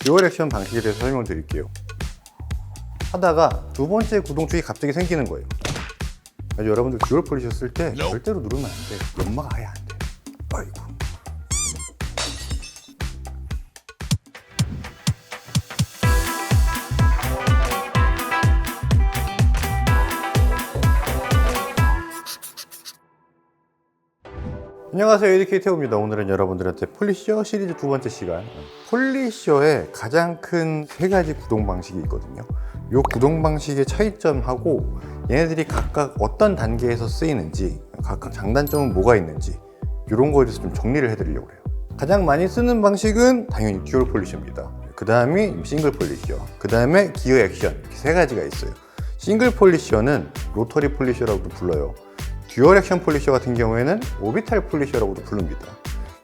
듀얼 액션 방식에 대해서 설명을 드릴게요. 하다가 두 번째 구동축이 갑자기 생기는 거예요. 여러분들 듀얼 폴리셔 쓸 때 절대로 누르면 안 돼. 연마가 아예 안 돼. 안녕하세요. 에듀케이 태우입니다. 오늘은 여러분들한테 폴리셔 시리즈 두 번째 시간. 폴리셔의 가장 큰 세 가지 구동 방식이 있거든요. 이 구동 방식의 차이점하고 얘네들이 각각 어떤 단계에서 쓰이는지 각각 장단점은 뭐가 있는지 이런 거에 대해서 좀 정리를 해드리려고 해요. 가장 많이 쓰는 방식은 당연히 듀얼 폴리셔입니다. 그 다음이 싱글 폴리셔 그 다음에 기어 액션. 이렇게 세 가지가 있어요. 싱글 폴리셔는 로터리 폴리셔라고도 불러요 듀얼 액션 폴리셔 같은 경우에는 오비탈 폴리셔라고도 부릅니다.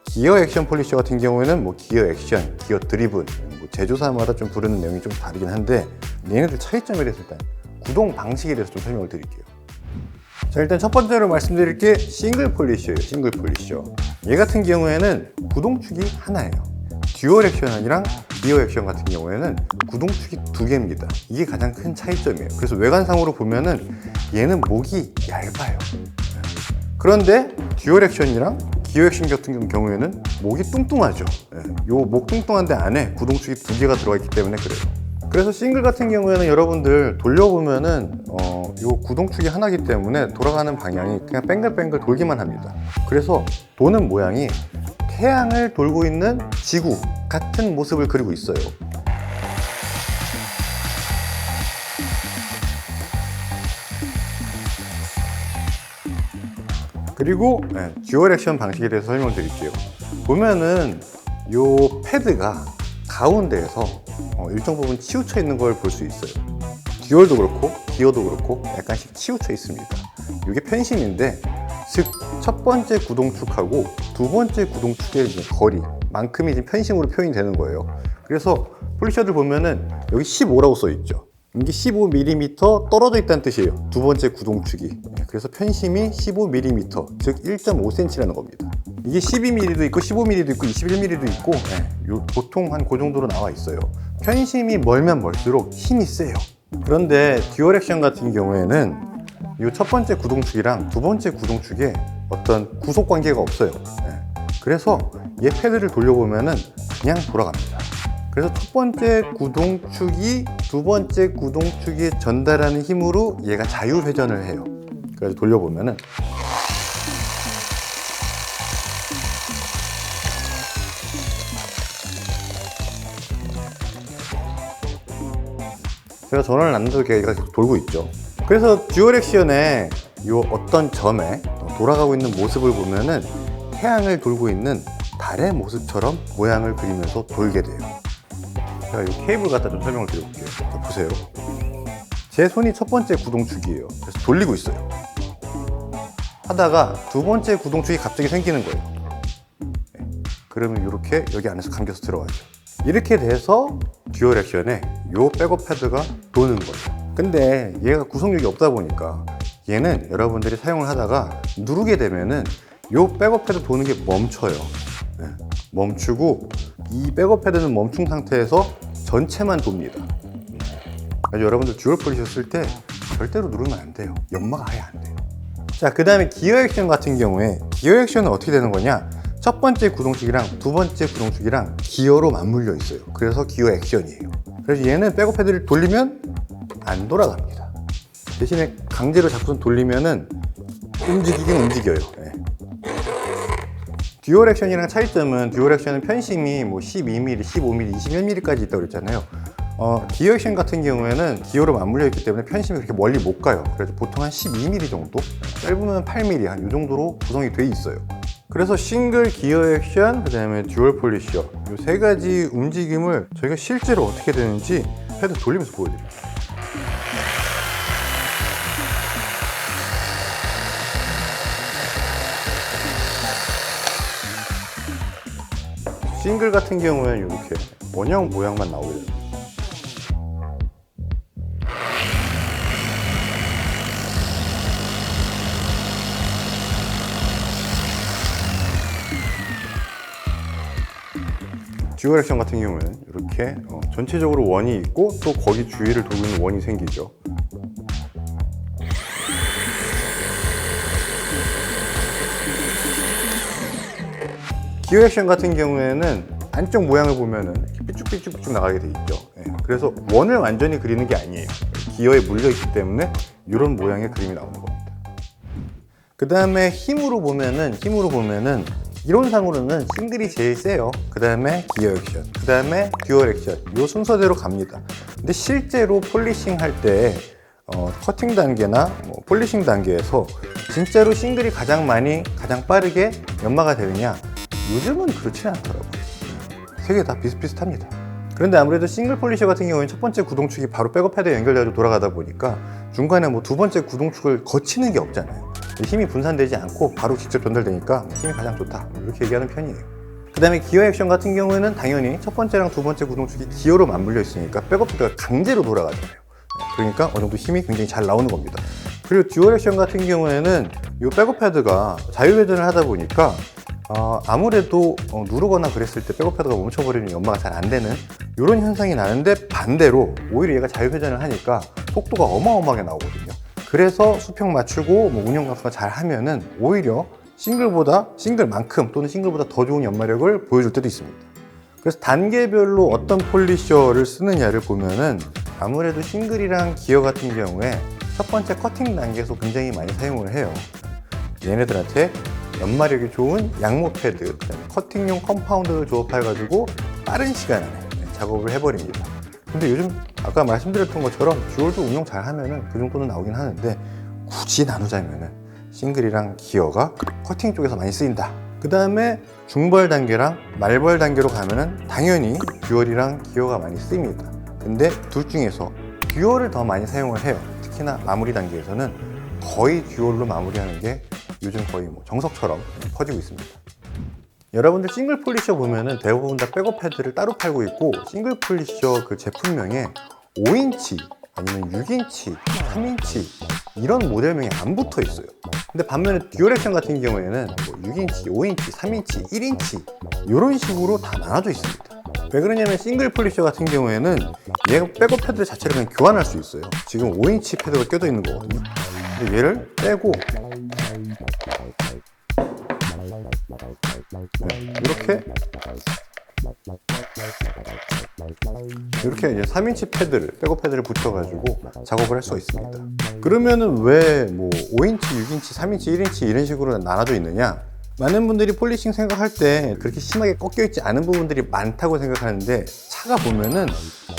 기어 액션 폴리셔 같은 경우에는 뭐 기어 액션, 기어 드리븐, 뭐 제조사마다 좀 부르는 내용이 좀 다르긴 한데 얘네들 차이점에 대해서 일단 구동 방식에 대해서 좀 설명을 드릴게요. 자 일단 첫 번째로 말씀드릴 게 싱글 폴리셔예요. 싱글 폴리셔. 얘 같은 경우에는 구동축이 하나예요. 듀얼 액션이랑 기어 액션 같은 경우에는 구동축이 두 개입니다. 이게 가장 큰 차이점이에요. 그래서 외관상으로 보면은 얘는 목이 얇아요. 그런데 듀얼 액션이랑 기어 액션 같은 경우에는 목이 뚱뚱하죠. 요목 뚱뚱한데 안에 구동축이 두 개가 들어가 있기 때문에 그래요. 그래서 싱글 같은 경우에는 여러분들 돌려보면은 어, 요 구동축이 하나이기 때문에 돌아가는 방향이 그냥 뱅글뱅글 돌기만 합니다. 그래서 도는 모양이 태양을 돌고 있는 지구 같은 모습을 그리고 있어요. 그리고 네, 듀얼 액션 방식에 대해서 설명드릴게요. 보면은 요 패드가 가운데에서 어, 일정 부분 치우쳐 있는 걸 볼 수 있어요. 듀얼도 그렇고 기어도 그렇고 약간씩 치우쳐 있습니다. 이게 편심인데 즉 첫 번째 구동축하고 두 번째 구동축의 이제 거리 만큼이 지금 편심으로 표현이 되는 거예요. 그래서 폴리셔들 보면은 여기 15라고 써 있죠. 이게 15mm 떨어져 있다는 뜻이에요. 두 번째 구동축이. 네, 그래서 편심이 15mm, 즉 1.5cm라는 겁니다. 이게 12mm도 있고 15mm도 있고 21mm도 있고 네, 요 보통 한 그 정도로 나와 있어요. 편심이 멀면 멀수록 힘이 세요. 그런데 듀얼 액션 같은 경우에는 이 첫 번째 구동축이랑 두 번째 구동축에 어떤 구속 관계가 없어요. 네. 그래서 얘 패드를 돌려보면은 그냥 돌아갑니다. 그래서 첫 번째 구동축이 두 번째 구동축에 전달하는 힘으로 얘가 자유 회전을 해요. 그래서 돌려보면은 제가 전원을 놨는데도 얘가 계속 돌고 있죠. 그래서 듀얼 액션의 이 어떤 점에 돌아가고 있는 모습을 보면은 태양을 돌고 있는 달의 모습처럼 모양을 그리면서 돌게 돼요. 제가 이 케이블 갖다 좀 설명을 드려볼게요. 자, 보세요. 제 손이 첫 번째 구동축이에요. 그래서 돌리고 있어요. 하다가 두 번째 구동축이 갑자기 생기는 거예요. 네. 그러면 이렇게 여기 안에서 감겨서 들어가죠. 이렇게 돼서 듀얼 액션에 요 백업 패드가 도는 거예요. 근데 얘가 구성력이 없다 보니까 얘는 여러분들이 사용을 하다가 누르게 되면은 요 백업 패드 도는 게 멈춰요. 네. 멈추고 이 백업 패드는 멈춘 상태에서 전체만 돕니다. 그래서 여러분들 듀얼 폴리셔 쓸때 절대로 누르면 안 돼요. 연마가 아예 안 돼요. 자, 그 다음에 기어 액션 같은 경우에 기어 액션은 어떻게 되는 거냐? 첫 번째 구동축이랑 두 번째 구동축이랑 기어로 맞물려 있어요. 그래서 기어 액션이에요. 그래서 얘는 백업 패드를 돌리면 안 돌아갑니다. 대신에 강제로 자꾸 돌리면은 움직이긴 움직여요. 예. 듀얼 액션이랑 차이점은 듀얼 액션은 편심이 뭐 12mm, 15mm, 21mm까지 있다고 그랬잖아요. 어, 기어 액션 같은 경우에는 기어로 맞물려 있기 때문에 편심이 그렇게 멀리 못 가요. 그래서 보통 한 12mm 정도? 짧으면 8mm, 한 이 정도로 구성이 돼 있어요. 그래서 싱글 기어 액션, 그 다음에 듀얼 폴리셔 이 세 가지 움직임을 저희가 실제로 어떻게 되는지 패드 돌리면서 보여드릴게요. 싱글 같은 경우에는 이렇게 원형 모양만 나오게 됩니다. 듀얼 액션 같은 경우에는 이렇게 어, 전체적으로 원이 있고 또 거기 주위를 돌고 있는 원이 생기죠. 기어 액션 같은 경우에는 안쪽 모양을 보면은 이렇게 삐쭉삐쭉삐쭉 나가게 돼 있죠. 예, 그래서 원을 완전히 그리는 게 아니에요. 기어에 물려 있기 때문에 이런 모양의 그림이 나오는 겁니다. 그 다음에 힘으로 보면은 힘으로 보면은 이론상으로는 싱글이 제일 세요. 그 다음에 기어 액션, 그 다음에 듀얼 액션 이 순서대로 갑니다. 근데 실제로 폴리싱 할때 어, 커팅 단계나 뭐 폴리싱 단계에서 진짜로 싱글이 가장 많이 가장 빠르게 연마가 되느냐? 요즘은 그렇지 않더라고요. 세 개 다 비슷비슷합니다. 그런데 아무래도 싱글 폴리셔 같은 경우에는 첫 번째 구동축이 바로 백업 패드에 연결되어 돌아가다 보니까 중간에 뭐 두 번째 구동축을 거치는 게 없잖아요. 힘이 분산되지 않고 바로 직접 전달되니까 힘이 가장 좋다. 이렇게 얘기하는 편이에요. 그 다음에 기어 액션 같은 경우에는 당연히 첫 번째랑 두 번째 구동축이 기어로 맞물려 있으니까 백업 패드가 강제로 돌아가잖아요. 그러니까 어느 정도 힘이 굉장히 잘 나오는 겁니다. 그리고 듀얼 액션 같은 경우에는 이 백업 패드가 자유회전을 하다 보니까 어, 아무래도 어, 누르거나 그랬을 때 백업 패드가 멈춰버리는 연마가 잘 안 되는 이런 현상이 나는데 반대로 오히려 얘가 자유회전을 하니까 속도가 어마어마하게 나오거든요. 그래서 수평 맞추고 뭐 운영 감수가 잘 하면은 오히려 싱글보다 싱글만큼 또는 싱글보다 더 좋은 연마력을 보여줄 때도 있습니다. 그래서 단계별로 어떤 폴리셔를 쓰느냐를 보면은 아무래도 싱글이랑 기어 같은 경우에 첫 번째 커팅 단계에서 굉장히 많이 사용을 해요. 얘네들한테 연마력이 좋은 양모 패드, 커팅용 컴파운드를 조합해가지고 빠른 시간 안에 작업을 해버립니다. 근데 요즘 아까 말씀드렸던 것처럼 듀얼도 운용 잘 하면은 그 정도는 나오긴 하는데 굳이 나누자면은 싱글이랑 기어가 커팅 쪽에서 많이 쓰인다. 그 다음에 중벌 단계랑 말벌 단계로 가면은 당연히 듀얼이랑 기어가 많이 쓰입니다. 근데 둘 중에서 듀얼을 더 많이 사용을 해요. 특히나 마무리 단계에서는 거의 듀얼로 마무리하는 게 요즘 거의 뭐 정석처럼 퍼지고 있습니다. 여러분들 싱글 폴리셔 보면은 대부분 다 백업 패드를 따로 팔고 있고 싱글 폴리셔 그 제품명에 5인치 아니면 6인치, 3인치 이런 모델명이 안 붙어 있어요. 근데 반면에 듀얼 액션 같은 경우에는 뭐 6인치, 5인치, 3인치, 1인치 이런 식으로 다 나눠져 있습니다. 왜 그러냐면 싱글 폴리셔 같은 경우에는 얘가 백업 패드 자체를 그냥 교환할 수 있어요. 지금 5인치 패드가 껴져 있는 거거든요. 근데 얘를 빼고 네, 이렇게 이렇게 이제 3인치 패드를 백업 패드를 붙여가지고 작업을 할 수가 있습니다. 그러면은 왜 뭐 5인치, 6인치, 3인치, 1인치 이런 식으로 나눠져 있느냐? 많은 분들이 폴리싱 생각할 때 그렇게 심하게 꺾여 있지 않은 부분들이 많다고 생각하는데 차가 보면은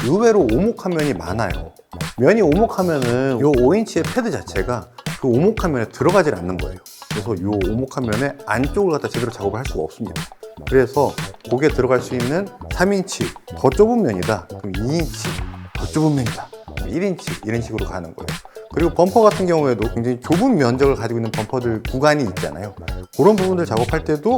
의외로 오목한 면이 많아요. 면이 오목하면은 이 5인치의 패드 자체가 그 오목한 면에 들어가질 않는 거예요. 그래서 이 오목한 면에 안쪽을 갖다 제대로 작업을 할 수가 없습니다. 그래서 고개 들어갈 수 있는 3인치 더 좁은 면이다. 그럼 2인치 더 좁은 면이다. 1인치 이런 식으로 가는 거예요. 그리고 범퍼 같은 경우에도 굉장히 좁은 면적을 가지고 있는 범퍼들 구간이 있잖아요. 그런 부분들 작업할 때도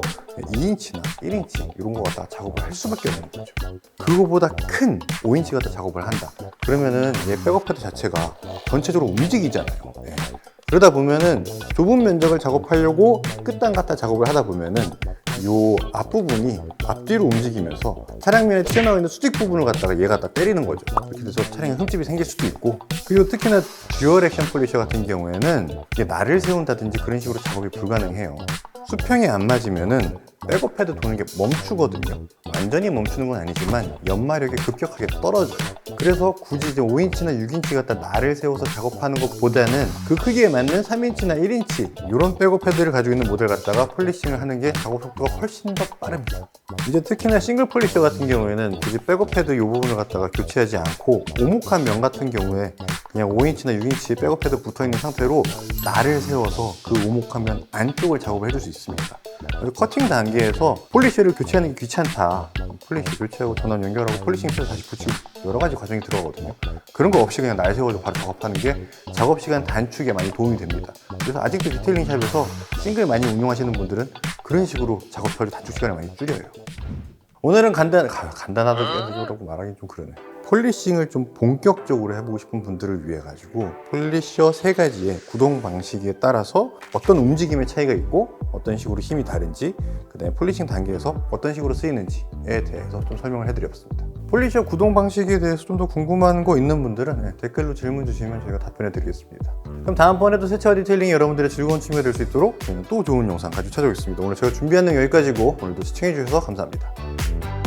2인치나 1인치 이런 거 갖다 작업을 할 수밖에 없는 거죠. 그거보다 큰 5인치 갖다 작업을 한다. 그러면은 얘 백업 패드 자체가 전체적으로 움직이잖아요. 예. 그러다 보면은 좁은 면적을 작업하려고 끝단 갖다 작업을 하다 보면은 요 앞부분이 앞뒤로 움직이면서 차량면에 튀어나와 있는 수직 부분을 갖다가 얘가 갖다 때리는 거죠. 그렇게 돼서 차량에 흠집이 생길 수도 있고 그리고 특히나 듀얼 액션 폴리셔 같은 경우에는 이게 날을 세운다든지 그런 식으로 작업이 불가능해요. 수평이 안 맞으면은 백업 패드 도는 게 멈추거든요. 완전히 멈추는 건 아니지만 연마력이 급격하게 떨어져요. 그래서 굳이 이제 5인치나 6인치 갖다 날을 세워서 작업하는 것보다는 그 크기에 맞는 3인치나 1인치 이런 백업 패드를 가지고 있는 모델 갖다가 폴리싱을 하는 게 작업 속도가 훨씬 더 빠릅니다. 이제 특히나 싱글 폴리셔 같은 경우에는 굳이 백업 패드 이 부분을 갖다가 교체하지 않고 오목한 면 같은 경우에 그냥 5인치나 6인치 백업 패드 붙어 있는 상태로 날을 세워서 그 오목한 면 안쪽을 작업을 해줄 수 있습니다. 커팅 단계에서 폴리시를 교체하는 게 귀찮다. 폴리시 교체하고 전원 연결하고 폴리싱 해서 다시 붙이고 여러 가지 과정이 들어가거든요. 그런 거 없이 그냥 날 세워서 바로 작업하는 게 작업 시간 단축에 많이 도움이 됩니다. 그래서 아직도 디테일링 샵에서 싱글 많이 운용하시는 분들은 그런 식으로 작업 처리 단축 시간을 많이 줄여요. 오늘은 간단, 가- 간단하다고 말하기 좀 그러네. 폴리싱을 좀 본격적으로 해보고 싶은 분들을 위해 가지고 폴리셔 세 가지의 구동 방식에 따라서 어떤 움직임의 차이가 있고 어떤 식으로 힘이 다른지 그다음에 폴리싱 단계에서 어떤 식으로 쓰이는지에 대해서 좀 설명을 해드렸습니다. 폴리셔 구동 방식에 대해서 좀 더 궁금한 거 있는 분들은 네, 댓글로 질문 주시면 저희가 답변해 드리겠습니다. 그럼 다음번에도 세차와 디테일링이 여러분들의 즐거운 취미가 될 수 있도록 저희는 또 좋은 영상 가지고 찾아오겠습니다. 오늘 제가 준비한 내용 여기까지고 오늘도 시청해 주셔서 감사합니다.